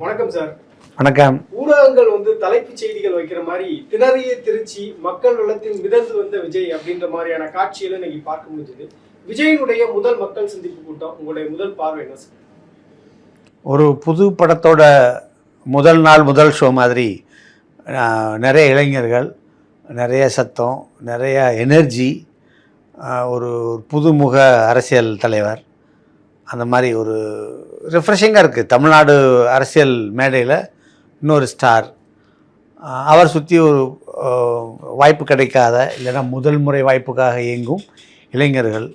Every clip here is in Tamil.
வணக்கம் சார் வணக்கம். ஊடகங்கள் வந்து தலைப்புச் செய்திகள் வைக்கிற மாதிரி திணறிய திருச்சி மக்கள் வெள்ளத்தில் மிதந்து வந்த விஜய் அப்படின்ற மாதிரியான காட்சிகளை இன்னைக்கு பார்க்க முடிஞ்சது. விஜயினுடைய முதல் மக்கள் சந்திப்பு கூட்டம் உங்களுடைய முதல் பார்வை என்ன சார் ஒரு புது படத்தோட முதல் நாள் முதல் ஷோ மாதிரி நிறைய இளைஞர்கள் நிறைய சத்தம் நிறைய எனர்ஜி ஒரு புதுமுக அரசியல் தலைவர் அந்த மாதிரி ஒரு ரிஃப்ரெஷிங்காக இருக்குது தமிழ்நாடு அரசியல் மேடையில் இன்னொரு ஸ்டார் அவர் சுற்றி ஒரு வாய்ப்பு கிடைக்காத இல்லைன்னா முதல் முறை வாய்ப்புக்காக இயங்கும் இளைஞர்கள்.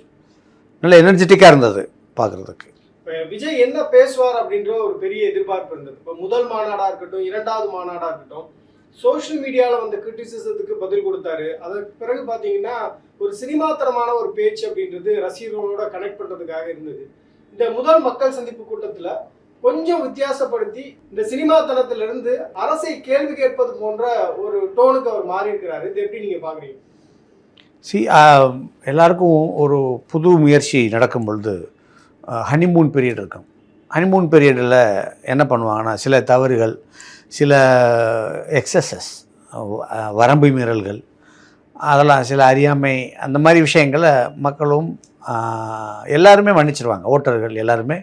நல்ல எனர்ஜெட்டிக்காக இருந்தது பார்க்குறதுக்கு விஜய் என்ன பேசுவார் அப்படின்ற ஒரு பெரிய எதிர்பார்ப்பு இருந்தது. இப்போ முதல் மாநாடாக இருக்கட்டும் இரண்டாவது மாநாடாக இருக்கட்டும் சோஷியல் மீடியாவில் வந்த கிரிட்டிசிசத்துக்கு பதில் கொடுத்தாரு. அதற்கு பிறகு பார்த்தீங்கன்னா ஒரு சினிமாத்தனமான ஒரு பேச்சு அப்படின்றது ரசிகர்களோட கனெக்ட் பண்ணுறதுக்காக இருந்தது. இந்த முதல் மக்கள் சந்திப்பு கூட்டத்தில் கொஞ்சம் வித்தியாசப்படுத்தி இந்த சினிமா தளத்திலிருந்து அரசை கேள்வி கேட்பது போன்ற ஒரு டோனுக்கு அவர் மாறி இருக்கிறாரு இது எப்படி நீங்கள் பார்க்குறீங்க சி எல்லாருக்கும் ஒரு புது முயற்சி நடக்கும் பொழுது ஹனிமூன் பீரியட் இருக்கும். ஹனிமூன் பீரியடில் என்ன பண்ணுவாங்கன்னா சில தவறுகள் சில எக்ஸசஸ் வரம்பு மீறல்கள் அதெல்லாம் சில அறியாமை அந்த மாதிரி விஷயங்களை மக்களும் எல்லாருமே மன்னிச்சிருவாங்க ஓட்டர்கள் எல்லாருமே.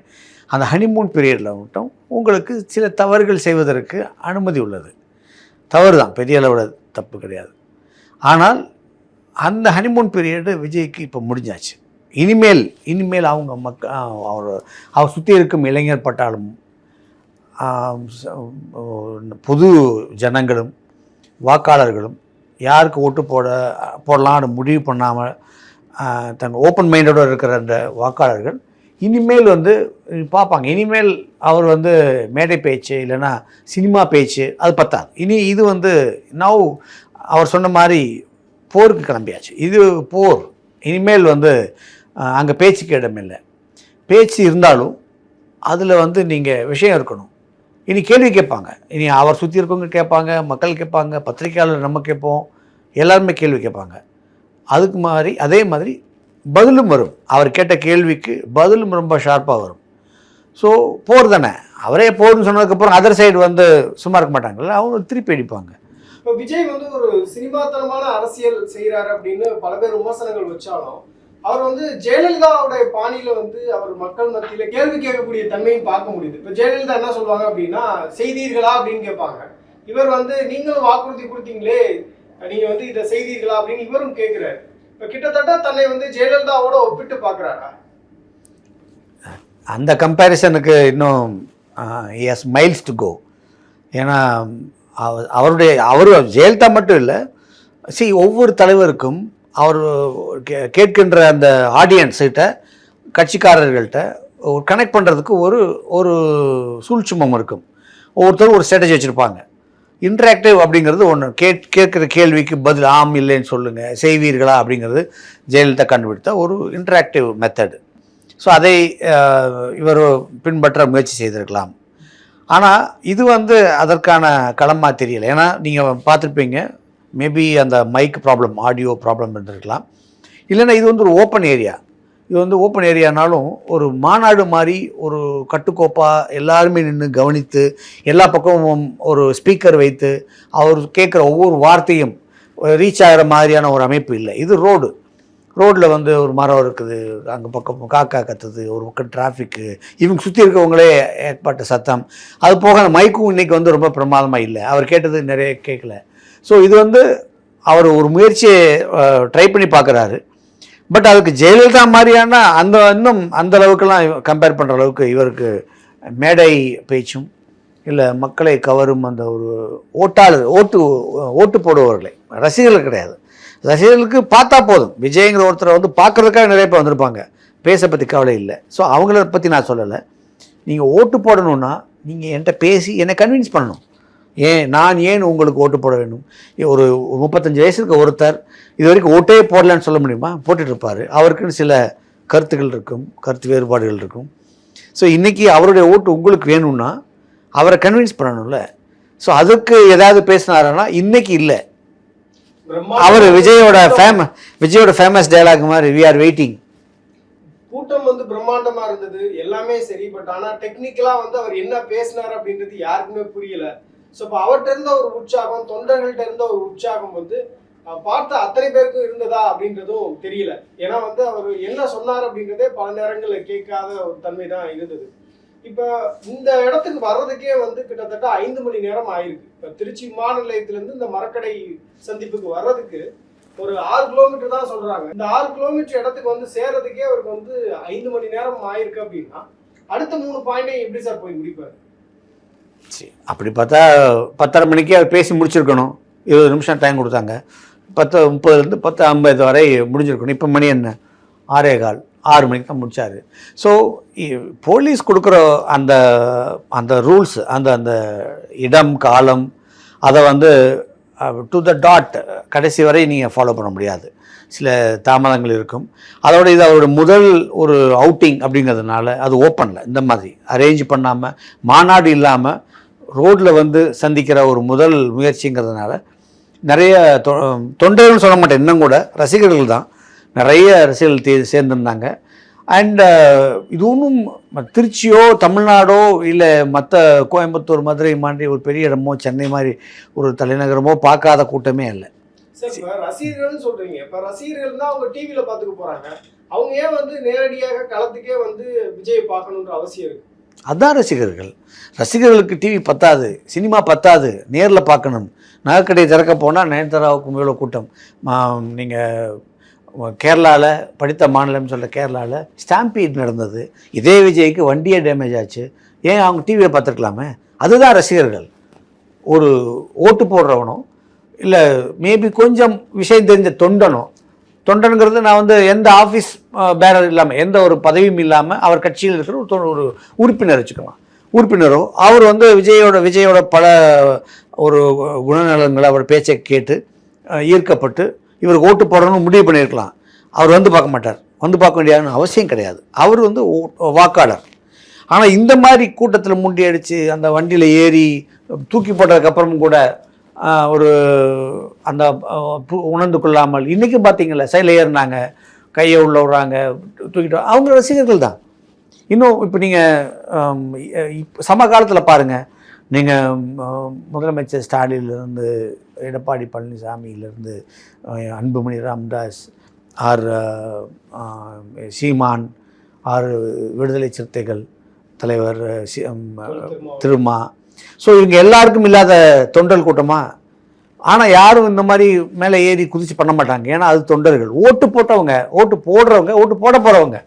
அந்த ஹனிமூன் பீரியடில் மட்டும் உங்களுக்கு சில தவறுகள் செய்வதற்கு அனுமதி உள்ளது. தவறு தான் பெரிய அளவில் தப்பு கிடையாது. ஆனால் அந்த ஹனிமூன் பீரியடு விஜய்க்கு இப்போ முடிஞ்சாச்சு. இனிமேல் இனிமேல் அவங்க மக்க அவர் அவர் சுற்றி இருக்கும் இளைஞர் பட்டாலும் பொது ஜனங்களும் வாக்காளர்களும் யாருக்கு ஓட்டு போட போடலாம்னு முடிவு பண்ணாமல் தங்க ஓப்பன் மைண்டோட இருக்கிற அந்த வாக்காளர்கள் இனிமேல் வந்து பார்ப்பாங்க. இனிமேல் அவர் வந்து மேடை பேச்சு இல்லைன்னா சினிமா பேச்சு அது பத்தாது. இனி இது வந்து நவ் அவர் சொன்ன மாதிரி போருக்கு கிளம்பியாச்சு. இது போர். இனிமேல் வந்து அங்கே பேச்சுக்கு இடமில்லை பேச்சு இருந்தாலும் அதில் வந்து நீங்கள் விஷயம் இருக்கணும். இனி கேள்வி கேட்பாங்க. இனி அவர் சுற்றி இருக்கவங்க கேட்பாங்க மக்கள் கேட்பாங்க பத்திரிக்கையாளர் நம்ம கேட்போம் எல்லாருமே கேள்வி கேட்பாங்க. அதுக்கு மாதிரி அதே மாதிரி பதிலும் வரும். அவர் கேட்ட கேள்விக்கு பதிலும் ரொம்ப ஷார்ப்பாக வரும். ஸோ போர் தானே? அவரே போர்னு சொன்னதுக்கப்புறம் அதர் சைடு வந்து சும்மா இருக்க மாட்டாங்கல்ல? அவங்க திருப்பி அடிப்பாங்க. இப்போ விஜய் வந்து ஒரு சினிமாத்தனமான அரசியல் செய்கிறாரு அப்படின்னு பல பேர் விமர்சனங்கள் வச்சாலும் அவர் வந்து ஜெயலலிதாவுடைய பாணியில வந்து அவர் மக்கள் மத்தியில கேள்வி கேட்கக்கூடிய தன்மையும் பார்க்க முடியுது. இப்போ ஜெயலலிதா என்ன சொல்லுவாங்க அப்படின்னா செய்தீர்களா? அப்படின்னு கேட்பாங்க. இவர் வந்து நீங்களும் வாக்குறுதி கொடுத்தீங்களே நீங்க வந்து இதை செய்தீர்களா அப்படின்னு இவரும் கேட்கிறாரு இப்ப கிட்டத்தட்ட தன்னை வந்து ஜெயலலிதாவோட ஒப்பிட்டு பாக்குறாரா அந்த கம்பேரிசனுக்கு இன்னும் எஸ் மைல்ஸ் டு கோ ஏன்னா அவ- அவருடைய அவர் ஜெயலலிதா மட்டும் இல்லை சி ஒவ்வொரு தலைவருக்கும் அவர் கேட்கின்ற அந்த ஆடியன்ஸ்கிட்ட கட்சிக்காரர்கள்ட்ட ஒரு கனெக்ட் பண்ணுறதுக்கு ஒரு ஒரு சூழ்ச்சிமம் இருக்கும். ஒவ்வொருத்தரும் ஒரு ஸ்ட்ராட்டஜி வச்சுருப்பாங்க. இன்ட்ராக்டிவ் அப்படிங்கிறது ஒன்று கேட் கேட்குற கேள்விக்கு பதில் ஆம் இல்லைன்னு சொல்லுங்கள் செய்வீர்களா அப்படிங்கிறது ஜெயலலிதா கண்டுபிடித்த ஒரு இன்ட்ராக்டிவ் மெத்தடு ஸோ அதை இவர் பின்பற்ற முயற்சி செய்திருக்கலாம். ஆனால் இது வந்து அதற்கான களமாக தெரியல. ஏன்னா நீங்கள் பார்த்துருப்பீங்க மேபி அந்த மைக் ப்ராப்ளம் ஆடியோ ப்ராப்ளம் இருந்திருக்கலாம். இல்லைன்னா இது வந்து ஒரு ஓப்பன் ஏரியா இது வந்து ஓப்பன் ஏரியானாலும் ஒரு மாநாடு மாதிரி ஒரு கட்டுக்கோப்பாக எல்லாருமே நின்று கவனித்து எல்லா பக்கமும் ஒரு ஸ்பீக்கர் வைத்து அவர் கேட்குற ஒவ்வொரு வார்த்தையும் ரீச் ஆகிற மாதிரியான ஒரு அமைப்பு இல்லை. இது ரோடு ரோட்டில் வந்து ஒரு மரம் இருக்குது அங்கே பக்கம் காக்கா கத்துது ஒரு பக்கம் டிராஃபிக்கு இவங்க சுற்றி இருக்கவங்களே ஏற்பட்ட சத்தம். அது போக அந்த மைக்கும் இன்னைக்கு வந்து ரொம்ப பிரமாதமாக இல்லை. அவர் கேட்டது நிறைய கேட்கல. ஸோ இது வந்து அவர் ஒரு முயற்சியை ட்ரை பண்ணி பார்க்குறாரு. பட் அதுக்கு ஜெயலலிதா மாதிரியான அந்த இன்னும் அந்த அளவுக்குலாம் கம்பேர் பண்ணுற அளவுக்கு இவருக்கு மேடை பேச்சும் இல்லை மக்களை கவரும் அந்த ஒரு ஓட்டாளர் ஓட்டு ஓட்டு போடுபவர்களை. ரசிகர்கள் கிடையாது. ரசிகர்களுக்கு பார்த்தா போதும். விஜய்ங்கிற ஒருத்தரை வந்து பார்க்குறதுக்காக நிறைய பேர் வந்திருப்பாங்க. பேச பற்றி கவலை இல்லை. ஸோ அவங்கள பற்றி நான் சொல்லலை. நீங்கள் ஓட்டு போடணுன்னா நீங்கள் என்கிட்ட பேசி என்னை கன்வின்ஸ் பண்ணணும். ஏன் நான் ஏன் உங்களுக்கு ஓட்டு போட வேண்டும்? ஒரு முப்பத்தஞ்சு வயசுக்கு ஒருத்தர் இது வரைக்கும் ஓட்டே போடலன்னு சொல்ல முடியுமா? போட்டுட்டு இருப்பார். அவருக்குன்னு சில கருத்துக்கள் இருக்கும் கருத்து வேறுபாடுகள் இருக்கும். ஸோ இன்றைக்கி அவருடைய ஓட்டு உங்களுக்கு வேணும்னா அவரை கன்வின்ஸ் பண்ணணும்ல. ஸோ அதுக்கு ஏதாவது பேசினாருன்னா இன்னைக்கு இல்லை. அவர் விஜயோட ஃபேம விஜயோட ஃபேமஸ் டயலாக் மாதிரி வி ஆர் வெயிட்டிங் கூட்டம் வந்து பிரம்மாண்டமா இருந்தது. எல்லாமே சரி பட் ஆனா டெக்னிக்கலா வந்து அவர் என்ன பேசினார் அப்படின்றது யாருக்குமே புரியல. ஸோ இப்போ அவர்கிட்ட இருந்த ஒரு உற்சாகம் தொண்டர்கள்ட்ட இருந்த ஒரு உற்சாகம் வந்து பார்த்த அத்தனை பேருக்கும் இருந்ததா அப்படின்றதும் தெரியல. ஏன்னா வந்து அவர் என்ன சொன்னார் அப்படின்றதே பல நேரங்களில் கேட்காத ஒரு தன்மை தான் இருந்தது. இப்போ இந்த இடத்துக்கு வர்றதுக்கே வந்து கிட்டத்தட்ட ஐந்து மணி நேரம் ஆயிருக்கு. இப்போ திருச்சி விமான நிலையத்திலேருந்து இந்த மரக்கடை சந்திப்புக்கு வர்றதுக்கு ஒரு ஆறு கிலோமீட்டர் தான் சொல்கிறாங்க இந்த ஆறு கிலோமீட்டர் இடத்துக்கு வந்து சேர்றதுக்கே அவருக்கு வந்து ஐந்து மணி நேரம் ஆயிருக்கு அப்படின்னா அடுத்த மூணு பாயிண்டையும் எப்படி சார் போய் முடிப்பார்? அப்படி பார்த்தா பத்தரை மணிக்கு அவர் பேசி முடிச்சிருக்கணும். இருபது நிமிஷம் டைம் கொடுத்தாங்க. பத்து முப்பதுலேருந்து பத்து ஐம்பது வரை முடிஞ்சிருக்கணும். இப்போ மணி என்ன? ஆறே கால். ஆறு மணிக்கு தான் முடித்தார் ஸோ போலீஸ் கொடுக்குற அந்த அந்த ரூல்ஸ் அந்த அந்த இடம் காலம் அதை வந்து டு த டாட் கடைசி வரை நீங்கள் ஃபாலோ பண்ண முடியாது. சில தாமதங்கள் இருக்கும். அதோட இது அவரோட முதல் ஒரு அவுட்டிங் அப்படிங்கிறதுனால அது ஓப்பனில் இந்த மாதிரி. அரேஞ்ச் பண்ணாமல் மாநாடு இல்லாமல் ரோட்டில் வந்து சந்திக்கிற ஒரு முதல் முயற்சிங்கிறதுனால நிறைய தொ தொண்டர்கள் சொல்ல மாட்டேன் இன்னும் கூட ரசிகர்கள் தான். நிறைய ரசிகர்கள் தே சேர்ந்துருந்தாங்க. அண்ட் இது ஒன்றும் திருச்சியோ தமிழ்நாடோ இல்லை மற்ற கோயம்புத்தூர் மதுரை மாதிரி ஒரு பெரிய இடமோ சென்னை மாதிரி ஒரு தலைநகரமோ பார்க்காத கூட்டமே இல்லை சார் ரசிகர்கள்னு சொல்றீங்க. இப்போ ரசிகர்கள் தான் அவங்க டிவியில பார்த்துக்க போறாங்க. அவங்க ஏன் வந்து நேரடியாக களத்துக்கே வந்து விஜய் பார்க்கணுன்ற அவசியம் இருக்கு? அதுதான் ரசிகர்கள். ரசிகர்களுக்கு டிவி பத்தாது சினிமா பத்தாது நேரில் பார்க்கணும். நகைக்கடையை திறக்க போனால் நயன்தாராவுக்கும் இவ்வளோ கூட்டம். நீங்கள் கேரளாவில் படித்த மாநிலம் சொல்ல கேரளாவில் ஸ்டாம்பீட் நடந்தது. இதே விஜய்க்கு வண்டியே டேமேஜ் ஆச்சு. ஏன் அவங்க டிவியை பார்த்துருக்கலாமே? அதுதான் ரசிகர்கள். ஒரு ஓட்டு போடுறவனோ இல்லை மேபி கொஞ்சம் விஷயம் தெரிஞ்ச தொண்டனோ தொண்டனுங்கிறது நான் வந்து எந்த ஆஃபீஸ் பேரர் இல்லாமல் எந்த ஒரு பதவியும் இல்லாமல் அவர் கட்சியில் இருக்கிற ஒரு ஒரு உறுப்பினர் வச்சுக்கலாம். உறுப்பினரோ அவர் வந்து விஜயோட விஜயோட பல ஒரு குணநலங்களை அவர் பேச்சை கேட்டு ஈர்க்கப்பட்டு இவருக்கு ஓட்டு போடணும்னு முடிவு பண்ணியிருக்கலாம். அவர் வந்து பார்க்க மாட்டார். வந்து பார்க்க வேண்டியதுன்னு அவசியம் கிடையாது. அவர் வந்து வாக்காளர். ஆனால் இந்த மாதிரி கூட்டத்தில் முண்டி அடித்து அந்த வண்டியில் ஏறி தூக்கி போட்டதுக்கப்புறமும் கூட ஒரு அந்த உணர்ந்து கொள்ளாமல் இன்றைக்கும் பார்த்தீங்களா சைடில் ஏறினாங்க கையை உள்ள விடுறாங்க தூக்கிட்டு அவங்க ரசிகர்கள் தான் இன்னும் இப்போ நீங்கள் இப்போ சமகாலத்தில் பாருங்கள் நீங்கள் முதலமைச்சர் ஸ்டாலின்லேருந்து எடப்பாடி பழனிசாமியிலேருந்து அன்புமணி ராமதாஸ் ஆர் சீமான் ஆர் விடுதலை சிறுத்தைகள் தலைவர். திருமா ஸோ இவங்க எல்லாருக்கும் இல்லாத தொண்டல் கூட்டமா? ஆனால் யாரும் இந்த மாதிரி மேலே ஏறி குதிச்சு பண்ண மாட்டாங்க. ஏன்னா அது தொண்டர்கள். ஓட்டு போட்டவங்க ஓட்டு போடுறவங்க ஓட்டு போட போகிறவங்க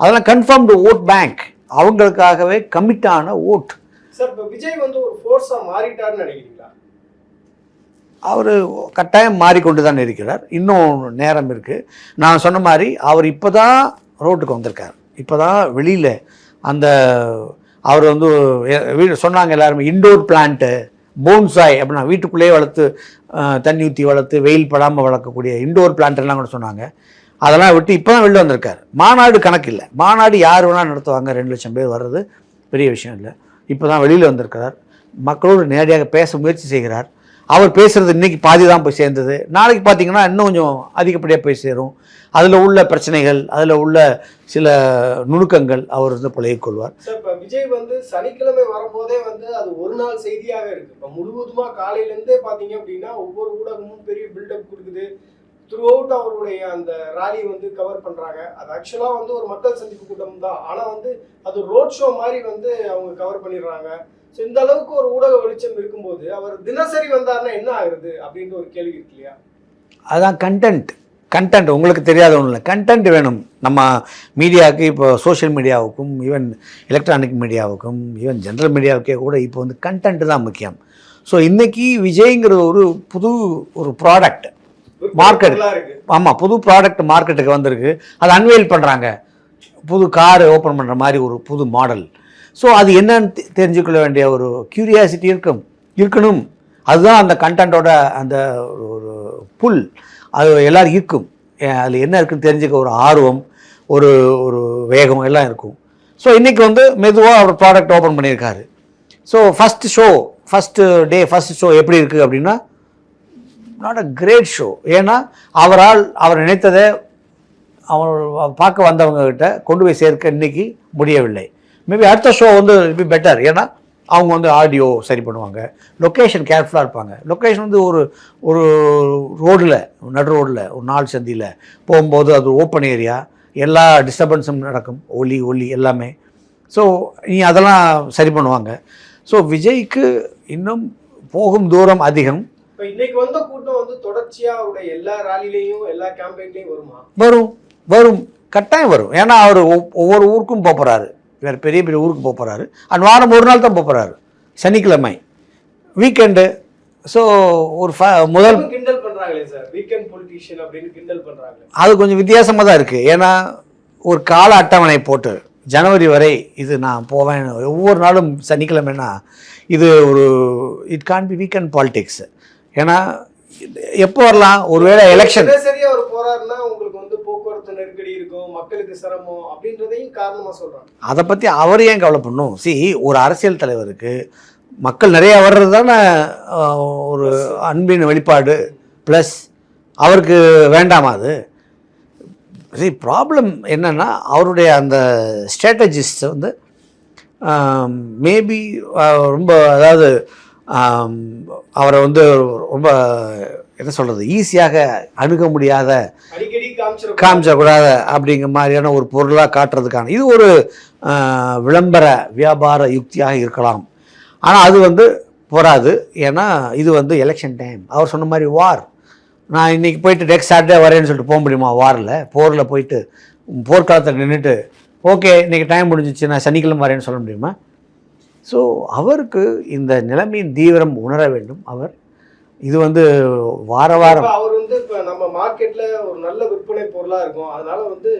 அதெல்லாம் கன்ஃபார்ம்டு ஓட் பேங்க் அவங்களுக்காகவே கமிட்டான ஓட் சார் இப்போ விஜய் வந்து ஒரு ஃபோர்ஸா மாறிட்டாருன்னு நினைக்கிறீங்களா? அவர் கட்டாயம் மாறிக்கொண்டு தான் இருக்கிறார். இன்னும் நேரம் இருக்குது நான் சொன்ன மாதிரி அவர் இப்போ தான் ரோட்டுக்கு வந்திருக்கார். இப்போ தான் வெளியில் அந்த அவர் வந்து வீடு சொன்னாங்க எல்லாருமே இண்டோர் பிளான்ட்டு போன்சாய் அப்படின்னா வீட்டுக்குள்ளேயே வளர்த்து தண்ணி ஊற்றி வளர்த்து வெயில் படாமல் வளர்க்கக்கூடிய இண்டோர் பிளான்ட்லாம் கூட சொன்னாங்க. அதெல்லாம் விட்டு இப்போ தான் வெளில வந்திருக்கார். மாநாடு கணக்கு இல்லை. மாநாடு யார் வேணால் நடத்துவாங்க ரெண்டு லட்சம் பேர் வர்றது பெரிய விஷயம் இல்லை. இப்போ தான் வெளியில் வந்திருக்கிறார். மக்களோடு நேரடியாக பேச முயற்சி செய்கிறார். அவர் பேசுகிறது இன்னைக்கு பாதி தான் போய் சேர்ந்தது. நாளைக்கு பார்த்தீங்கன்னா இன்னும் கொஞ்சம் அதிகப்படியாக போய் சேரும். அதில் உள்ள பிரச்சனைகள் அதில் உள்ள சில நுணுக்கங்கள் அவர் வந்து பழகிக் கொள்வார். இப்போ விஜய் வந்து சனிக்கிழமை வரும்போதே வந்து அது ஒரு நாள் செய்தியாக இருக்குது இப்போ முழுவதுமாக காலையிலேருந்தே பார்த்தீங்க அப்படின்னா ஒவ்வொரு ஊடகமும் பெரிய பில்டப் கொடுக்குது. த்ரூ அவுட் அவருடைய அந்த ராலி வந்து கவர் பண்ணுறாங்க அது ஆக்சுவலாக வந்து ஒரு மக்கள் சந்திப்பு கூட்டம் தான். ஆனால் வந்து அது ரோட் ஷோ மாதிரி வந்து அவங்க கவர் பண்ணிடுறாங்க. ஸோ இந்த அளவுக்கு ஒரு ஊடக வெளிச்சம் இருக்கும்போது அவர் தினசரி வந்தாருன்னா என்ன ஆகுறது அப்படின்ற ஒரு கேள்வி இருக்கு இல்லையா? அதான் கண்டென்ட் கண்டென்ட் உங்களுக்கு தெரியாத ஒன்றும் இல்லை. கண்டென்ட் வேணும். நம்ம மீடியாவுக்கு இப்போ சோஷியல் மீடியாவுக்கும் ஈவன் எலக்ட்ரானிக் மீடியாவுக்கும் ஈவன் ஜென்ரல் மீடியாவுக்கே கூட இப்போ வந்து கண்டென்ட் தான் முக்கியம். ஸோ இன்னைக்கு விஜய்ங்கிற ஒரு புது ஒரு ப்ராடக்ட் இருக்கு. ஆமாம் புது ப்ராடக்ட் மார்க்கெட்டுக்கு வந்திருக்கு. அதை அன்வெயில் பண்ணுறாங்க புது கார் ஓப்பன் பண்ணுற மாதிரி ஒரு புது மாடல் ஸோ அது என்னன்னு தெ- தெரிஞ்சுக்கொள்ள வேண்டிய ஒரு கியூரியாசிட்டி இருக்கும். இருக்கணும். அதுதான் அந்த கண்டென்ட்டோட அந்த ஒரு புல் அது எல்லோரும் இருக்கும். அதில் என்ன இருக்குன்னு தெரிஞ்சுக்க ஒரு ஆர்வம் ஒரு ஒரு வேகம் எல்லாம் இருக்கும். ஸோ இன்றைக்கி வந்து மெதுவாக அவர் ப்ராடக்ட் ஓப்பன் பண்ணியிருக்காரு. So first show first day first show எப்படி இருக்குது அப்படின்னா நாட் அ கிரேட் ஷோ ஏன்னா அவரால் அவர் நினைத்ததை அவர் பார்க்க வந்தவங்கக்கிட்ட கொண்டு போய் சேர்க்க இன்னைக்கு முடியவில்லை. மேபி அடுத்த ஷோ வந்து பி பெட்டர் ஏன்னா அவங்க வந்து ஆடியோ சரி பண்ணுவாங்க. லொக்கேஷன் கேர்ஃபுல்லாக இருப்பாங்க. லொக்கேஷன் வந்து ஒரு ஒரு ரோடில் நடு ரோடில் ஒரு நாள் சந்தியில் போகும்போது அது ஓப்பன் ஏரியா எல்லா டிஸ்டர்பன்ஸும் நடக்கும். ஒலி ஒலி எல்லாமே. ஸோ நீ அதெல்லாம் சரி பண்ணுவாங்க. ஸோ விஜய்க்கு இன்னும் போகும் தூரம் அதிகம். இப்ப இன்னைக்கு வந்த கூட்டம் வந்து தொடர்ச்சியா அவருடைய எல்லா ராலிலையும் எல்லா கேம்பெயின்லயும் வருமா? வரும். வரும். கட்டாயம் வரும். ஏன்னா அவர் ஒவ்வொரு ஊருக்கும் போக போகிறாரு வேறு பெரிய பெரிய ஊருக்கு போக போகிறாரு அண்ட் வாரம் ஒரு நாள் தான் போக போகிறாரு சனிக்கிழமை. வீக்கெண்டு ஸோ ஒரு ஃப முதல் எல்லாரும் கிண்டல் பண்றாங்களே சார் வீக்கெண்ட் பொலிட்டீஷியன் அப்படின்னு கிண்டல் பண்றாங்களே. அது கொஞ்சம் வித்தியாசமாக தான் இருக்குது ஏன்னா ஒரு கால அட்டவணை போட்டு ஜனவரி வரை இது நான் போவேன். ஒவ்வொரு நாளும் சனிக்கிழமைனா இது ஒரு it can be weekend politics ஏன்னா எப்போ வரலாம்? ஒருவேளை எலெக்ஷன் வந்து போக்குவரத்து நெருக்கடி இருக்கும் மக்களுக்கு சிரமம் அப்படின்றதையும் காரணமா சொல்றாங்க. அதை பற்றி அவர் ஏன் கவலை பண்ணும் சி ஒரு அரசியல் தலைவருக்கு மக்கள் நிறைய வர்றது தானே ஒரு அன்பின் வெளிப்பாடு ப்ளஸ் அவருக்கு வேண்டாமா அது? சி ப்ராப்ளம் என்னென்னா அவருடைய அந்த ஸ்ட்ராட்டஜிஸ்ட் வந்து மேபி ரொம்ப அதாவது அவரை வந்து ரொம்ப என்ன சொல்கிறது ஈஸியாக அணுக முடியாத காமிச்சக்கூடாது அப்படிங்கிற மாதிரியான ஒரு பொருளாக காட்டுறதுக்கான இது ஒரு விளம்பர வியாபார யுக்தியாக இருக்கலாம். ஆனால் அது வந்து போராது ஏன்னா இது வந்து எலெக்ஷன் டைம் அவர் சொன்ன மாதிரி வார் நான் இன்னைக்கு போயிட்டு நெக்ஸ்ட் சாட்டர்டே வரேன்னு சொல்லிட்டு போக முடியுமா வாரில் போரில் போயிட்டு போர்க்காலத்தில் நின்றுட்டு ஓகே இன்னைக்கு டைம் முடிஞ்சிச்சு நான் சனிக்கிழமை வரேன்னு சொல்ல முடியுமா? ஸோ அவருக்கு இந்த நிலைமையின் தீவிரம் உணர வேண்டும். அவர் இது வந்து வார வாரம். அவர் வந்து இப்ப நம்ம மார்க்கெட்ல ஒரு நல்ல விற்பனை பொருளா இருக்கும். அதனால வந்து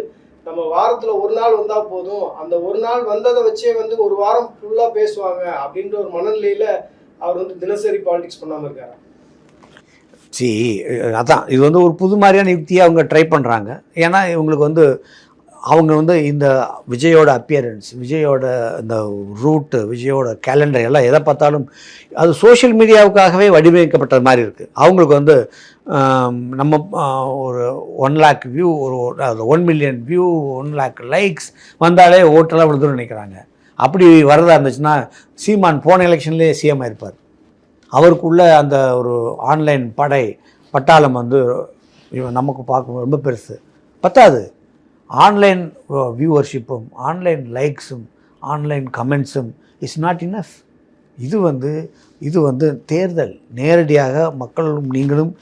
நம்ம வாரத்துல ஒரு நாள் வந்தா போதும். அந்த ஒரு நாள் வந்ததை வச்சே வந்து ஒரு வாரம் ஃபுல்லா பேசுவாங்க அப்படின்ற ஒரு மனநிலையில அவர் வந்து தினசரி பாலிடிக்ஸ் பண்ணாம இருக்காரு. சி அதான். இது வந்து ஒரு புது மாதிரியான யுக்தியை அவங்க ட்ரை பண்ணுறாங்க ஏன்னா இவங்களுக்கு வந்து அவங்க வந்து இந்த விஜயோட அப்பியரன்ஸ் விஜயோட இந்த ரூட்டு விஜயோட கேலண்டர் எல்லாம் எதை பார்த்தாலும் அது சோஷியல் மீடியாவுக்காகவே வடிவமைக்கப்பட்ட மாதிரி இருக்குது அவங்களுக்கு வந்து நம்ம ஒரு ஒன் லேக் வியூ ஒரு one million view one lakh likes வந்தாலே ஓட்டெல்லாம் விழுதுன்னு நினைக்கிறாங்க. அப்படி வரதா இருந்துச்சுன்னா சீமான் போன எலெக்ஷன்லேயே சிஎம் ஆயிருப்பார். அவருக்குள்ள அந்த ஒரு ஆன்லைன் படை பட்டாளம் வந்து நமக்கு பார்க்கும் ரொம்ப பெருசு. பத்தாது. ஆன்லைன் வியூவர்ஷிப்பும் ஆன்லைன் லைக்ஸும் ஆன்லைன் கமெண்ட்ஸும் இஸ் நாட் இனஃப் இது வந்து இது வந்து தேர்தல். நேரடியாக மக்களும் நீங்களும்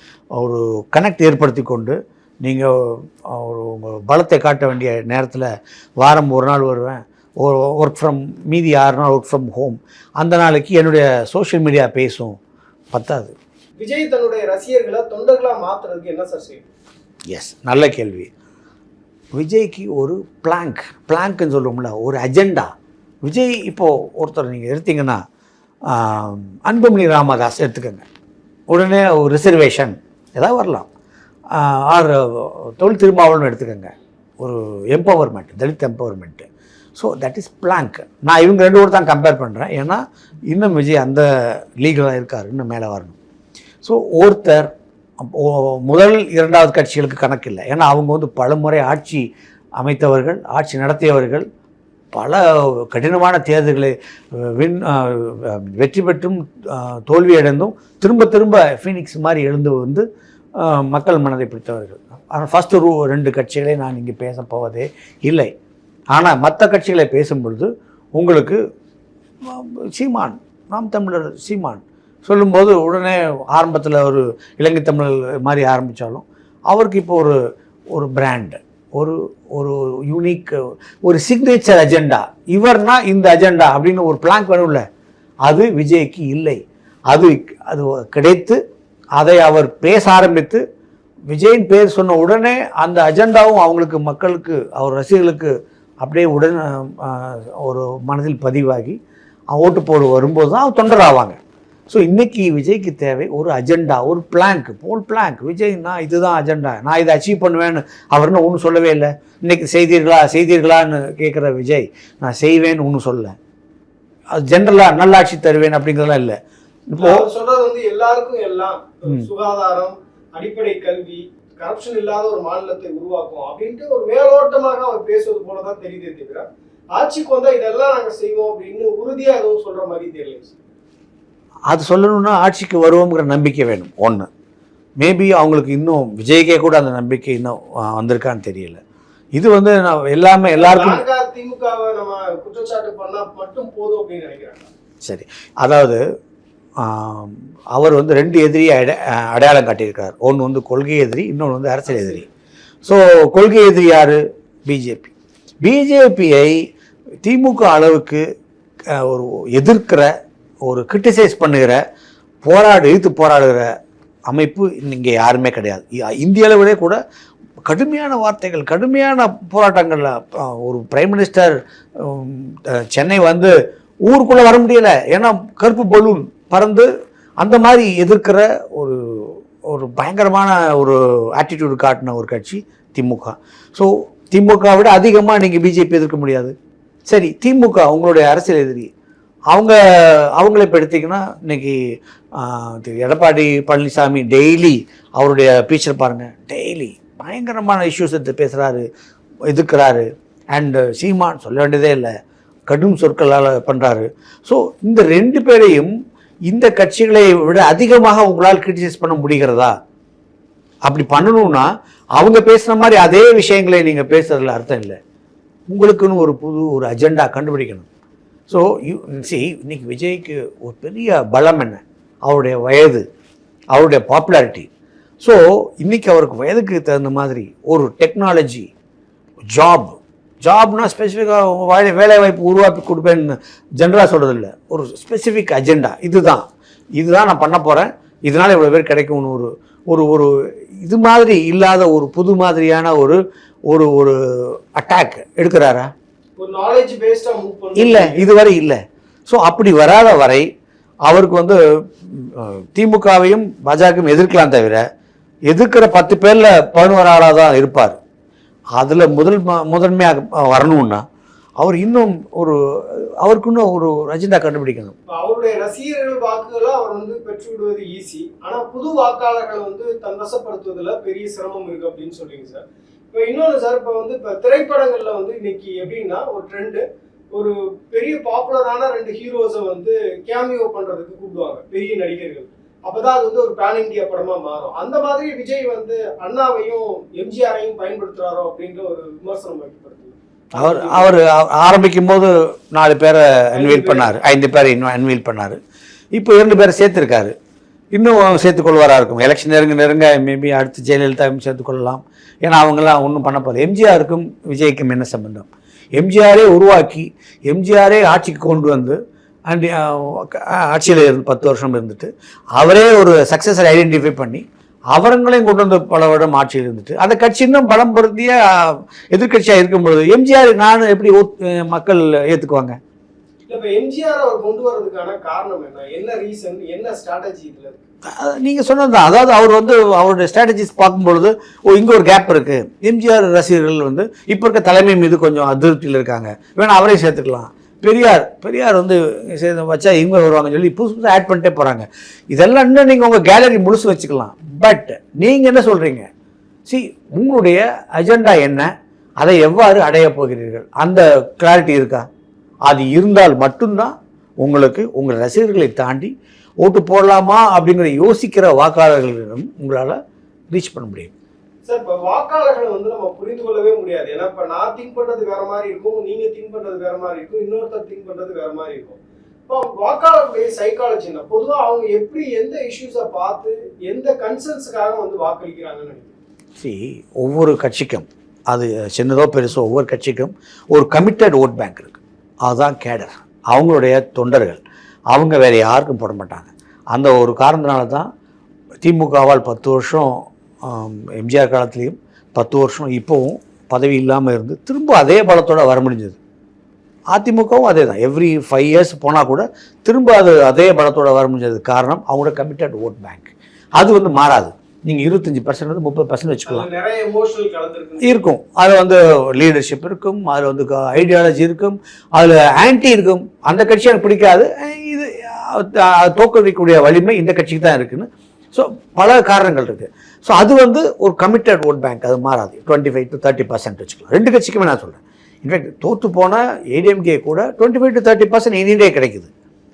ஒரு கனெக்ட் ஏற்படுத்தி கொண்டு நீங்கள் ஒரு உங்கள் பலத்தை காட்ட வேண்டிய நேரத்தில் வாரம் ஒரு நாள் வருவேன். ஒரு ஒர்க் ஃப்ரம் மீதி ஆறு நாள் ஒர்க் ஃப்ரம் ஹோம் அந்த நாளைக்கு என்னுடைய சோஷியல் மீடியா பேசும். பத்தாது. விஜய் தன்னுடைய ரசிகர்களை தொண்டர்களா மாத்துறதுக்கு என்ன சார் செய்யும்? எஸ் நல்ல கேள்வி. விஜய்க்கு ஒரு பிளாங்க் பிளாங்க்னு சொல்லுவோம்ல ஒரு அஜெண்டா விஜய் இப்போது ஒருத்தர் நீங்கள் எடுத்தீங்கன்னா அன்புமணி ராமதாஸ் எடுத்துக்கோங்க. உடனே ஒரு ரிசர்வேஷன் ஏதாவது வரலாம். ஆர் தொழில் திருமாவளம் எடுத்துக்கோங்க. ஒரு empowerment Dalit empowerment so that is blank நான் இவங்க ரெண்டு கூட தான் கம்பேர் பண்ணுறேன் ஏன்னா இன்னும் விஜய் அந்த லீகலாக இருக்கார் இன்னும் மேலே வரணும். ஸோ ஒருத்தர் முதல் இரண்டாவது கட்சிகளுக்கு கணக்கு இல்லை ஏன்னா அவங்க வந்து பலமுறை ஆட்சி அமைத்தவர்கள் ஆட்சி நடத்தியவர்கள் பல கடினமான தேர்தல்களை வின் வெற்றி பெற்றும் தோல்வியடைந்தும் திரும்ப திரும்ப ஃபீனிக்ஸ் மாதிரி எழுந்து வந்து மக்கள் மனதை பிடித்தவர்கள். ஆனால் ஃபஸ்ட்டு ரூ ரெண்டு கட்சிகளை நான் இங்கே பேச போவதே இல்லை. ஆனால் மற்ற கட்சிகளை பேசும் பொழுது உங்களுக்கு சீமான் நாம் தமிழர் சீமான் சொல்லும்போது உடனே ஆரம்பத்தில் ஒரு இலங்கை தமிழர் மாதிரி ஆரம்பித்தாலும் அவருக்கு இப்போ ஒரு ஒரு பிராண்டு ஒரு ஒரு யூனிக் ஒரு சிக்னேச்சர் அஜெண்டா இவர்னா இந்த அஜெண்டா அப்படின்னு ஒரு பிளாங்க் வேணும்ல. அது விஜய்க்கு இல்லை. அது அது கிடைத்து அதை அவர் பேச ஆரம்பித்து விஜயின் பேர் சொன்ன உடனே அந்த அஜெண்டாவும் அவங்களுக்கு மக்களுக்கு அவர் ரசிகர்களுக்கு அப்படியே உடன் ஒரு மனதில் பதிவாகி ஓட்டு போடு வரும்போது தான் அவர் தொண்டர் ஆவாங்க ஸோ இன்னைக்கு விஜய்க்கு தேவை ஒரு அஜெண்டா ஒரு பிளாங்க் போல் பிளாங்க் விஜய்னா இதுதான் அஜெண்டா நான் இதை அச்சீவ் பண்ணுவேன்னு அவர்னு ஒன்றும் சொல்லவே இல்லை. இன்னைக்கு செய்தீர்களா செய்தீர்களான்னு கேட்குற விஜய் நான் செய்வேன்னு ஒன்றும் சொல்லல அது ஜென்ரலாக நல்லாட்சி தருவேன் அப்படிங்கிறதெல்லாம் இல்லை. இப்போ சொல்றது வந்து எல்லாருக்கும் எல்லாம் சுகாதாரம் அடிப்படை கல்வி கரப்ஷன் இல்லாத ஒரு மாநிலத்தை உருவாக்கும் அப்படின்ட்டு ஒரு மேலோட்டமாக அவர் பேசுவது போலதான் தெரியுதே தவிர ஆட்சிக்கு வந்தா இதெல்லாம் நாங்க செய்வோம் அப்படின்னு உறுதியா எதுவும் சொல்ற மாதிரி தெரியல. அது சொல்லணும்னா ஆட்சிக்கு வருவோங்கிற நம்பிக்கை வேணும் ஒன்று மேபி அவங்களுக்கு இன்னும் விஜய்க்கே கூட அந்த நம்பிக்கை இன்னும் வந்திருக்கான்னு தெரியல. இது வந்து நான் எல்லாமே எல்லாருக்கும் நான்கா திமுகவை நம்ம குற்றச்சாட்டு பண்ணா மட்டும் போதும் அப்படின்னு நினைக்கிறாங்க. சரி. அதாவது அவர் வந்து ரெண்டு எதிரியை அட அடையாளம் காட்டியிருக்கார். ஒன்று வந்து கொள்கை எதிரி இன்னொன்று வந்து அரசியல் எதிரி. ஸோ கொள்கை எதிரி யார்? பிஜேபி பிஜேபியை திமுக அளவுக்கு ஒரு எதிர்க்கிற ஒரு கிரிட்டிசைஸ் பண்ணுகிற போராடு இழுத்து போராடுகிற அமைப்பு இங்கே யாருமே கிடையாது. இந்திய அளவிலே கூட கடுமையான வார்த்தைகள் கடுமையான போராட்டங்கள்ல ஒரு பிரைம் மினிஸ்டர் சென்னை வந்து ஊருக்குள்ளே வர முடியலை. ஏன்னா கருப்பு பலூன் பறந்து அந்த மாதிரி எதிர்க்கிற ஒரு ஒரு பயங்கரமான ஒரு ஆட்டிடியூடு காட்டின ஒரு கட்சி திமுக. ஸோ திமுக விட அதிகமாக நீங்கள் பிஜேபி எதிர்க்க முடியாது. சரி திமுக உங்களுடைய அரசியல் எதிரி அவங்க அவங்கள இப்போ எடுத்திங்கன்னா இன்னைக்கு திரு எடப்பாடி பழனிசாமி டெய்லி அவருடைய பீச்சர் பாருங்கள் டெய்லி பயங்கரமான இஷ்யூஸ் எடுத்து பேசுகிறாரு எதிர்க்கிறாரு. அண்டு சீமான் சொல்ல வேண்டியதே இல்லை. கடும் சொற்களால் பண்ணுறாரு ஸோ இந்த ரெண்டு பேரையும் இந்த கட்சிகளை விட அதிகமாக உங்களால் கிரிட்டிசைஸ் பண்ண முடிகிறதா? அப்படி பண்ணணும்னா அவங்க பேசுகிற மாதிரி அதே விஷயங்களை நீங்கள் பேசுறதுல அர்த்தம் இல்லை. உங்களுக்குன்னு ஒரு புது ஒரு அஜெண்டா கண்டுபிடிக்கணும். ஸோ யூ சி இன்னைக்கு விஜய்க்கு ஒரு பெரிய பலம் என்ன? அவருடைய வயது அவருடைய பாப்புலாரிட்டி ஸோ இன்றைக்கி அவருக்கு வயதுக்கு தகுந்த மாதிரி ஒரு டெக்னாலஜி ஜாப் ஜாப்னா ஸ்பெசிஃபிக்காக வேலை வேலை வாய்ப்பு உருவாக்கி கொடுப்பேன்னு ஜென்ரலாக சொல்கிறது இல்லை ஒரு ஸ்பெசிஃபிக் அஜெண்டா இதுதான். இதுதான் நான் பண்ண போகிறேன் இதனால் இவ்வளோ பேர் கிடைக்கும்னு ஒரு ஒரு ஒரு இது மாதிரி இல்லாத ஒரு புது மாதிரியான ஒரு ஒரு ஒரு அட்டாக் எடுக்கிறாரா? இல்லை இதுவரை இல்லை. ஸோ அப்படி வராத வரை அவருக்கு வந்து திமுகவையும் பாஜகவும் எதிர்க்கலாம் தவிர எதிர்க்கிற பத்து பேரில் பதினோரு ஆளாக தான் இருப்பார். அதில் முதல் முதன்மையாக வரணும்னா அவர் இன்னும் ஒரு அவருக்கு இன்னும் ஒரு அஜெண்டா கண்டுபிடிக்கணும். அவருடைய ரசிகர்கள் வாக்குகளை அவர் வந்து பெற்று விடுவது ஈஸி ஆனா புது வாக்காளர்களை வந்து தன் வசப்படுத்துவதுல பெரிய சிரமம் இருக்கு அப்படின்னு சொல்றீங்க சார். இப்போ இன்னொன்று சார் இப்போ வந்து இப்போ திரைப்படங்களில் வந்து இன்னைக்கு எப்படின்னா ஒரு ட்ரெண்டு ஒரு பெரிய பாப்புலரான ரெண்டு ஹீரோஸை வந்து கேமியோ பண்ணுறதுக்கு கூப்பிடுவாங்க பெரிய நடிகர்கள். அப்பதான் அது வந்து ஒரு பேன் இந்தியா படமாக மாறும். அந்த மாதிரி விஜய் வந்து அண்ணாவையும் எம்ஜிஆரையும் பயன்படுத்துகிறாரோ அப்படின்ற ஒரு விமர்சனம் வைக்கப்படுது. அவர் அவர் ஆரம்பிக்கும் போது நாலு பேரை அன்வீல் பண்ணார். ஐந்து பேரை இன்னும் அன்வீல் பண்ணார். இப்போ இரண்டு பேரை சேர்த்துருக்காரு. இன்னும் சேர்த்துக்கொள்வாராக இருக்கும். எலெக்ஷன் நெருங்க நெருங்க மேபி அடுத்து ஜெயலலிதாவும் சேர்த்துக்கொள்ளலாம். ஏன்னா அவங்கெல்லாம் ஒன்றும் பண்ண போகல எம்ஜிஆருக்கும் விஜய்க்கும் என்ன சம்பந்தம்? எம்ஜிஆரே உருவாக்கி எம்ஜிஆரே ஆட்சிக்கு கொண்டு வந்து அண்ட் ஆட்சியில் இருந்து பத்து வருஷம் இருந்துட்டு அவரே ஒரு சக்ஸஸரை ஐடென்டிஃபை பண்ணி அவரங்களையும் கொண்டு வந்து பல வருடம் ஆட்சியில் இருந்துட்டு அந்த கட்சி இன்னும் பலம் பொருந்திய எதிர்கட்சியாக இருக்கும் பொழுது எம்ஜிஆர் நானும் எப்படி மக்கள் ஏற்றுக்குவாங்க இப்போ எம்ஜிஆர் அவர் கொண்டு வர்றதுக்கான காரணம் என்ன? என்ன ரீசன் என்ன ஸ்ட்ராட்டஜி இதில் இருக்கு? நீங்கள் சொன்னது தான் அதாவது அவர் வந்து அவருடைய ஸ்ட்ராட்டஜிஸ் பார்க்கும்பொழுது ஓ இங்கே ஒரு கேப் இருக்குது எம்ஜிஆர் ரசிகர்கள் வந்து இப்போ இருக்க தலைமை மீது கொஞ்சம் அதிருப்தியில் இருக்காங்க. வேணா அவரே சேர்த்துக்கலாம். பெரியார் பெரியார் வந்து சேர்ந்து வச்சா இவங்க வருவாங்கன்னு சொல்லி புதுசு புதுசாக ஆட் பண்ணிட்டே போகிறாங்க இதெல்லாம் இன்னும் நீங்கள் உங்கள் கேலரி முழுசு வச்சுக்கலாம். பட் நீங்கள் என்ன சொல்கிறீங்க சி உங்களுடைய அஜெண்டா என்ன? அதை எவ்வாறு அடையப் போகிறீர்கள்? அந்த கிளாரிட்டி இருக்கா? அது இருந்தால் மட்டும்தான் உங்களுக்கு உங்கள் ரசிகர்களை தாண்டி ஓட்டு போடலாமா அப்படிங்கிற யோசிக்கிற வாக்காளர்களிடம் உங்களால் ரீச் பண்ண முடியும். சார் இப்ப வாக்காளர்களை வந்து நம்ம புரிந்து கொள்ளவே முடியாது. ஏன்னா இப்ப நான் திங்க் பண்றது வேற மாதிரி இருக்கும் நீங்க திங்க் பண்றது வேற மாதிரி இருக்கும் இன்னொருத்தர் திங்க் பண்றது வேற மாதிரி இருக்கும். இப்போ வாக்காளர்களுடைய சைக்காலஜி என்ன? பொதுவா அவங்க எப்படி எந்த இஷ்யூஸை பார்த்து எந்த கன்சர்ன்ஸுக்காக வந்து வாக்களிக்கிறாங்கன்னு நினைக்கிறேன் சி ஒவ்வொரு கட்சிக்கும் அது சின்னதோ பெருசோ ஒவ்வொரு கட்சிக்கும் ஒரு கமிட்டட் ஓட் பேங்க் இருக்குது அதுதான் கேடர். அவங்களுடைய தொண்டர்கள். அவங்க வேறு யாருக்கும் போட மாட்டாங்க. அந்த ஒரு காரணத்தினால தான் திமுகவால் பத்து வருஷம் எம்ஜிஆர் காலத்துலேயும் பத்து வருஷம் இப்போவும் பதவி இல்லாமல் இருந்து திரும்ப அதே பலத்தோடு வர முடிஞ்சது. அதிமுகவும் அதே தான் எவ்ரி ஃபைவ் இயர்ஸ் போனால் கூட திரும்ப அது அதே பலத்தோடு வர முடிஞ்சது. காரணம் அவங்களோட கமிட்டட் ஓட் பேங்க் அது வந்து மாறாது. நீங்கள் இருபத்தஞ்சி பர்சன்ட் வந்து முப்பது பர்சன்ட் வச்சுக்கலாம். இருக்கும். அதில் வந்து லீடர்ஷிப் இருக்கும். அதில் வந்து ஐடியாலஜி இருக்கும். அதில் ஆன்டி இருக்கும். அந்த கட்சி எனக்கு பிடிக்காது. இது அஹ், தோற்கடிக்கக்கூடிய வலிமை இந்த கட்சிக்கு தான் இருக்குன்னு. ஸோ பல காரணங்கள் இருக்குது ஸோ அது வந்து ஒரு கமிட்டட் ஓட் பேங்க் அது மாறாது. Twenty five to thirty percent வச்சுக்கலாம். ரெண்டு கட்சிக்குமே நான் சொல்கிறேன் இன்ஃபேக்ட் தோற்று போனால் ஏடிஎம்கே கூட twenty five to thirty percent இனிடே கிடைக்குது.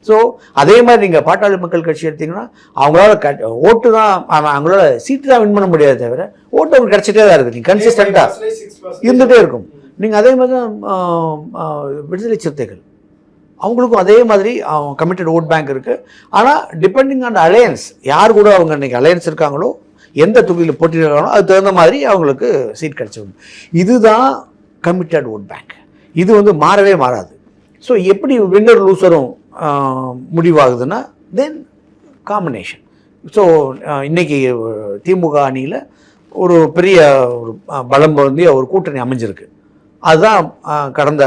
ஸோ அதே மாதிரி நீங்கள் பாட்டாளி மக்கள் கட்சி எடுத்தீங்கன்னா அவங்களால கட் ஓட்டு தான் அவங்களால சீட்டு தான் வின் பண்ண முடியாது தவிர ஓட்டு அவங்களுக்கு கிடச்சிட்டே தான் இருக்குது நீங்கள் கன்சிஸ்டண்ட்டாக இருந்துகிட்டே இருக்கும். நீங்கள் அதே மாதிரி தான் விடுதலை சிறுத்தைகள். அவங்களுக்கும் அதே மாதிரி கமிட்டட் ஓட் பேங்க் இருக்குது ஆனால் டிபெண்டிங் ஆன் அலையன்ஸ் யார் கூட அவங்க இன்றைக்கி அலையன்ஸ் இருக்காங்களோ எந்த தொகுதியில் போட்டியிருக்காங்களோ அதுக்கு தகுந்த மாதிரி அவங்களுக்கு சீட் கிடச்சிடும். இதுதான் கமிட்டட் ஓட் பேங்க் இது வந்து மாறவே மாறாது. ஸோ எப்படி வின்னர் லூசரும் முடிவாகுதுன்னா தென் காம்பினேஷன் ஸோ இன்றைக்கி திமுக அணியில் ஒரு பெரிய ஒரு பலம் பொருந்திய ஒரு கூட்டணி அமைஞ்சிருக்கு. அதுதான் கடந்த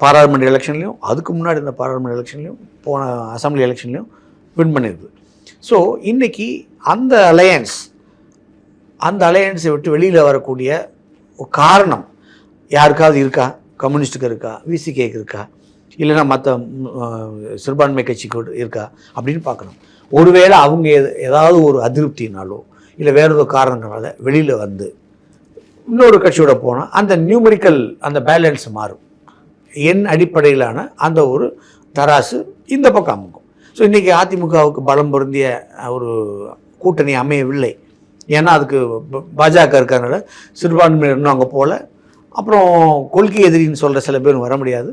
பாராளுமன்ற எலெக்ஷன்லையும் அதுக்கு முன்னாடி இந்த பாராளுமன்ற எலெக்ஷன்லையும் போன அசம்பிளி எலெக்ஷன்லையும் வின் பண்ணியிருக்கு ஸோ இன்றைக்கி அந்த அலையன்ஸ் அந்த அலையன்ஸை விட்டு வெளியில் வரக்கூடிய ஒரு காரணம் யாருக்காவது இருக்கா? கம்யூனிஸ்ட்டுக்கு இருக்கா? விசிகேக்கு இருக்கா? இல்லைன்னா மற்ற சிறுபான்மை கட்சிக்கு இருக்கா அப்படின்னு பார்க்கணும். ஒருவேளை அவங்க ஏதாவது ஒரு அதிருப்தினாலோ இல்லை வேற ஏதோ காரணங்களால வெளியில் வந்து இன்னொரு கட்சியோட போனால் அந்த நியூமரிக்கல் அந்த பேலன்ஸ் மாறும். என் அடிப்படையிலான அந்த ஒரு தராசு இந்த பக்கம் அமுக்கும். ஸோ இன்றைக்கி அதிமுகவுக்கு பலம் பொருந்திய ஒரு கூட்டணி அமையவில்லை. ஏன்னா அதுக்கு பாஜக இருக்கிறதுனால சிறுபான்மையினர் இன்னும் அங்கே போகல அப்புறம் கொள்கை எதிரின்னு சொல்கிற சில பேரும் வர முடியாது.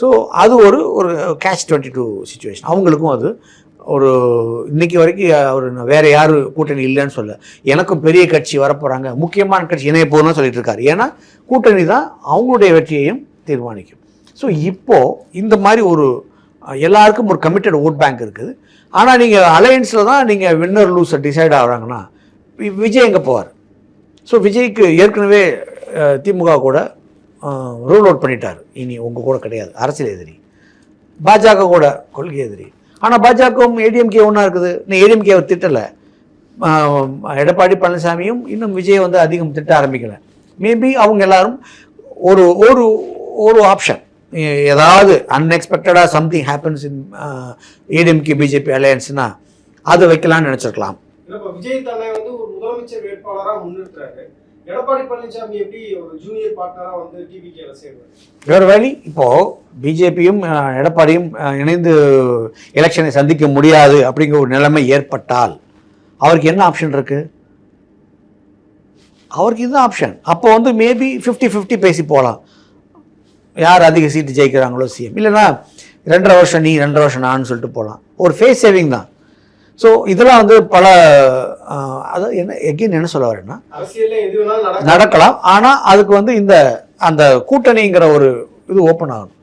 ஸோ அது ஒரு ஒரு கேஷ் டுவெண்ட்டி டூ சுச்சுவேஷன் அவங்களுக்கும் அது ஒரு இன்னைக்கு வரைக்கும் அவர் வேற யார் கூட்டணி இல்லைன்னு சொல்ல எனக்கும் பெரிய கட்சி வரப்போகிறாங்க முக்கியமான கட்சி இணைய போகணும்னு சொல்லிட்டு இருக்காரு ஏன்னா கூட்டணி தான் அவங்களுடைய வெற்றியையும் தீர்மானிக்கும். ஸோ இப்போது இந்த மாதிரி ஒரு எல்லாருக்கும் ஒரு கமிட்டட் ஓட் பேங்க் இருக்குது. ஆனால் நீங்கள் அலையன்ஸில் தான் நீங்கள் வின்னர் லூஸர் டிசைட் ஆகுறாங்கன்னா விஜய் எங்கே போவார்? ஸோ விஜய்க்கு ஏற்கனவே திமுக கூட ரூல் அவுட் பண்ணிட்டார். இனி உங்கள் கூட கிடையாது. அரசியல் எதிரி. பாஜக கூட கொள்கை எதிரி. ஆனால் பாஜகவும் ஏடிஎம்கே ஒன்றா இருக்குது. இன்னும் ஏடிஎம்கே திட்டலை. எடப்பாடி பழனிசாமியும் இன்னும் விஜய் வந்து அதிகம் திட்ட ஆரம்பிக்கலை. மேபி அவங்க எல்லாரும் ஒரு ஒரு ஒரு ஆப்ஷன் ஏதாவது அன்எக்ஸ்பெக்டடாக something happens in ADMK BJP அலையன்ஸ்னா அதை வைக்கலாம்னு நினச்சிருக்கலாம். விஜய் தன்னை வந்து ஒரு முதலமைச்சர் வேட்பாளராக முன்னிறுத்துறாரு. எடப்பாடி பழனிசாமி எப்படி ஒரு ஜூனியர் பார்ட்னரா வந்து டிவிகேல சேர்வாரு? வேறு வழி இப்போது பிஜேபியும் எடப்பாடியும் இணைந்து எலெக்ஷனை சந்திக்க முடியாது அப்படிங்கிற ஒரு நிலைமை ஏற்பட்டால் அவருக்கு என்ன ஆப்ஷன் இருக்கு? அவருக்கு இதுதான் ஆப்ஷன் அப்போ வந்து மேபி ஃபிஃப்டி ஃபிஃப்டி பேசி போகலாம் யார் அதிக சீட்டு ஜெயிக்கிறாங்களோ சிஎம் இல்லைன்னா ரெண்டரை வருஷம் நீ ரெண்டரை வருஷம் நான் சொல்லிட்டு போகலாம் ஒரு ஃபேஸ் சேவிங் தான். ஸோ இதெல்லாம் வந்து பல அதாவது என்ன எகைன் என்ன சொல்ல வரேன்னா நடக்கலாம். ஆனால் அதுக்கு வந்து இந்த அந்த கூட்டணிங்கிற ஒரு இது ஓப்பன் ஆகணும்.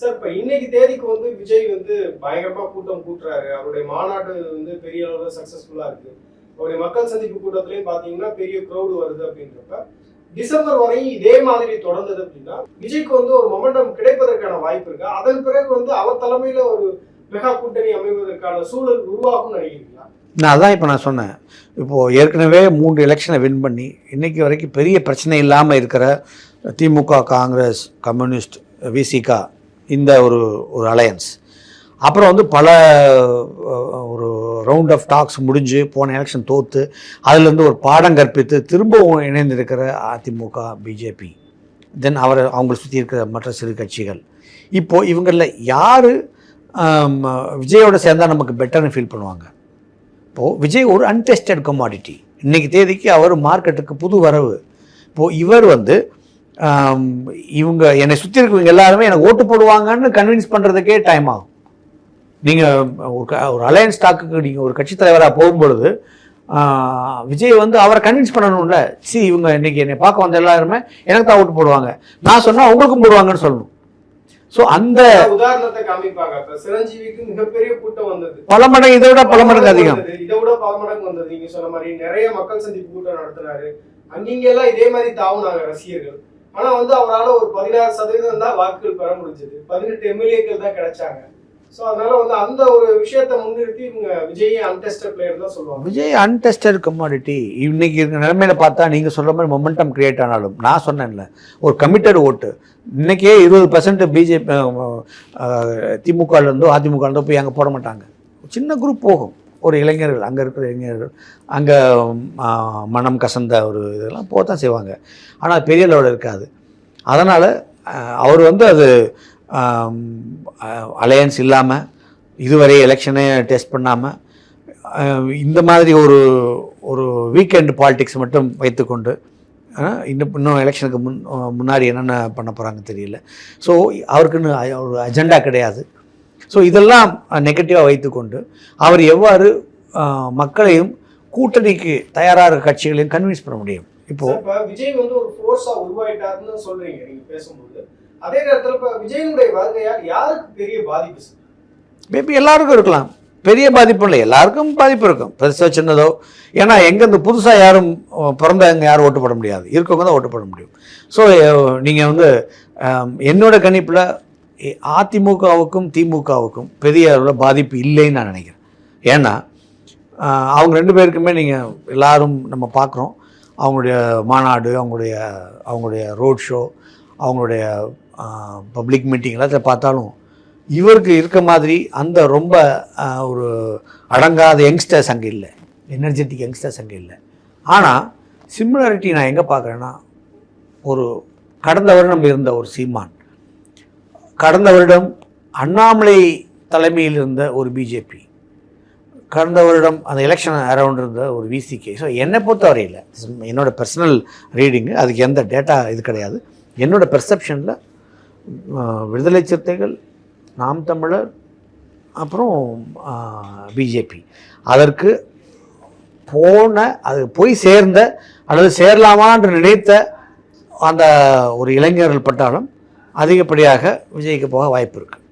சார் இப்ப இன்னைக்கு தேதிக்கு வந்து விஜய் வந்து பயங்கரமா கூட்டம் கூட்டுறாரு. அவருடைய மாநாடு வந்து பெரிய அளவுல சக்சஸ்ஃபுல்லா இருக்கு. அவருடைய மக்கள் சந்திப்பு கூட்டத்திலயும் பாத்தீங்கன்னா பெரிய க்ரௌடு வருது அப்படின்றப்ப டிசம்பர் வரையும் இதே மாதிரி தொடர்ந்தது அப்படின்னா விஜய்க்கு வந்து ஒரு மொமெண்டம் கிடைப்பதற்கான வாய்ப்பு இருக்கு. அதன் பிறகு வந்து அவர் தலைமையில ஒரு மெகா கூட்டணி அமைவதற்கான சூழல் உருவாகும் நினைக்கிறீங்களா நான் அதான் இப்போ நான் சொன்னேன். இப்போது ஏற்கனவே மூன்று எலெக்ஷனை வின் பண்ணி இன்றைக்கி வரைக்கும் பெரிய பிரச்சனை இல்லாமல் இருக்கிற திமுக காங்கிரஸ் கம்யூனிஸ்ட் விசிகா இந்த ஒரு ஒரு அலையன்ஸ் அப்புறம் வந்து பல ஒரு ரவுண்ட் ஆஃப் டாக்ஸ் முடிஞ்சு போன எலெக்ஷன் தோற்று அதுலேருந்து ஒரு பாடம் கற்பித்து திரும்பவும் இணைந்திருக்கிற அதிமுக பிஜேபி தென் அவர் அவங்களை சுற்றி இருக்கிற மற்ற சிறு கட்சிகள். இப்போது இவங்களில் யார் விஜயோட சேர்ந்தால் நமக்கு பெட்டர்னு ஃபீல் பண்ணுவாங்க. இப்போது விஜய் ஒரு அன்டெஸ்டட் கமாடிட்டி இன்றைக்கி தேதிக்கு அவர் மார்க்கெட்டுக்கு புது வரவு. இப்போது இவர் வந்து இவங்க என்னை சுற்றி இருக்கிறவங்க எல்லாருமே எனக்கு ஓட்டு போடுவாங்கன்னு கன்வின்ஸ் பண்ணுறதுக்கே டைம் ஆகும். நீங்கள் ஒரு க- ஒரு அலையன்ஸ் ஸ்டாக்குக்கு நீங்கள் ஒரு கட்சித் தலைவராக போகும்பொழுது விஜய் வந்து அவரை கன்வின்ஸ் பண்ணணும்ல. சி இவங்க இன்றைக்கி என்னை பார்க்க வந்த எல்லாருமே எனக்கு தான் ஓட்டு போடுவாங்க. நான் சொன்னால் உங்களுக்கும் போடுவாங்கன்னு சொல்லணும். ஸோ அந்த உதாரணத்தை காமிப்பாங்க. சிரஞ்சீவிக்கு மிகப்பெரிய கூட்டம் வந்தது. பல மடங்கு இதை விட பல மடங்கு அதிகம். இதை விட பல மடங்கு வந்தது. நீங்க சொன்ன மாதிரி நிறைய மக்கள் சந்திப்பு கூட்டம் நடத்தினாரு. அங்கிங்க எல்லாம் இதே மாதிரி தாவுனாங்க ரசிகர்கள். ஆனா வந்து அவரால ஒரு பதினாறு சதவீதம் தான் வாக்குகள் பெற முடிஞ்சது. பதினெட்டு எம்எல்ஏக்கள் தான் கிடைச்சாங்க. ஸோ அதனால வந்து அந்த ஒரு விஷயத்தை முன்னிறுத்தி இவங்க விஜய் அன்டெஸ்டட் பிளேயர் தான் சொல்லுவாங்க. விஜய் அன்டெஸ்டட் கமாடிட்டி இன்னைக்கு இருக்கிற நிலைமையில பார்த்தா நீங்க சொல்ற மாதிரி மொமெண்டம் கிரியேட் ஆனாலும் நான் சொன்னேன்ல ஒரு கமிட்டட் ஓட்டு. இன்னைக்கே இருபது பர்சன்ட் பிஜேபி திமுகலேருந்தோ இருந்தோ அதிமுக இருந்தோ போய் அங்கே போட மாட்டாங்க. சின்ன குரூப் போகும். ஒரு இளைஞர்கள் அங்கே இருக்கிற இளைஞர்கள் அங்கே மனம் கசந்த ஒரு இதெல்லாம் போக தான் செய்வாங்க ஆனால் பெரிய லெவலில் இருக்காது. அதனால் அவர் வந்து அது அலையன்ஸ் இல்லாமல் இதுவரை எலெக்ஷனே டெஸ்ட் பண்ணாமல் இந்த மாதிரி ஒரு ஒரு வீக்கெண்ட் பாலிடிக்ஸ் மட்டும் வைத்துக்கொண்டு இன்னும் இன்னும் எலெக்ஷனுக்கு முன் முன்னாடி என்னென்ன பண்ண போகிறாங்க தெரியல. ஸோ அவருக்குன்னு ஒரு அஜெண்டா கிடையாது. ஸோ இதெல்லாம் நெகட்டிவாக வைத்துக்கொண்டு அவர் எவ்வாறு மக்களையும் கூட்டணிக்கு தயாராக இருக்க கட்சிகளையும் கன்வின்ஸ் பண்ண முடியும்? இப்போது விஜய் வந்து ஒரு ஃபோர்ஸாக உருவாயிட்டாருன்னு சொல்கிறீங்க நீங்கள் பேசும்போது. அதே நேரத்தில் இப்போ விஜயனுடைய வருகையால் யாருக்கு பெரிய பாதிப்பு மேபி எல்லாருக்கும் இருக்கலாம். பெரிய பாதிப்பு இல்லை. எல்லாருக்கும் பாதிப்பு இருக்கும். பெருசோ சின்னதோ. ஏன்னா எங்கே இந்த புதுசாக யாரும் அஹ், பிறந்தவங்க யாரும் ஓட்டு போட முடியாது. இருக்கவங்க தான் ஓட்டு போட முடியும் ஸோ நீங்கள் வந்து என்னோட கணிப்பில் அதிமுகவுக்கும் திமுகவுக்கும் பெரிய அளவில் பாதிப்பு இல்லைன்னு நான் நினைக்கிறேன். ஏன்னா அவங்க ரெண்டு பேருக்குமே நீங்கள் எல்லாரும் நம்ம பார்க்குறோம் அவங்களுடைய மாநாடு அவங்களுடைய அவங்களுடைய ரோட் ஷோ அவங்களுடைய பப்ளிக் மீட்டிங் எல்லாத்தையும் பார்த்தாலும் இவருக்கு இருக்க மாதிரி அந்த ரொம்ப ஒரு அடங்காத யங்ஸ்டர்ஸ் அங்கே இல்லை. எனர்ஜெட்டிக் யங்ஸ்டர்ஸ் அங்கே இல்லை. ஆனால் சிமிலாரிட்டி நான் எங்கே பார்க்குறேன்னா ஒரு கடந்த வருடம் இருந்த ஒரு சீமான். கடந்த வருடம் அண்ணாமலை தலைமையில் இருந்த ஒரு பிஜேபி கடந்த வருடம் அந்த எலெக்ஷன் அரவுண்ட் இருந்த ஒரு விசிகே ஸோ என்னை பொறுத்தவரையில் என்னோடய பர்சனல் ரீடிங்கு அதுக்கு எந்த டேட்டா இது கிடையாது. என்னோட பெர்செப்ஷனில் விடுதலை சிறுத்தைகள் நாம் தமிழர் அப்புறம் பிஜேபி அதற்கு போன அது போய் சேர்ந்த அல்லது சேரலாமா என்று நினைத்த அந்த ஒரு இளைஞர்கள் பட்டாலும் அதிகப்படியாக விஜய்க்கு போக வாய்ப்பு இருக்குது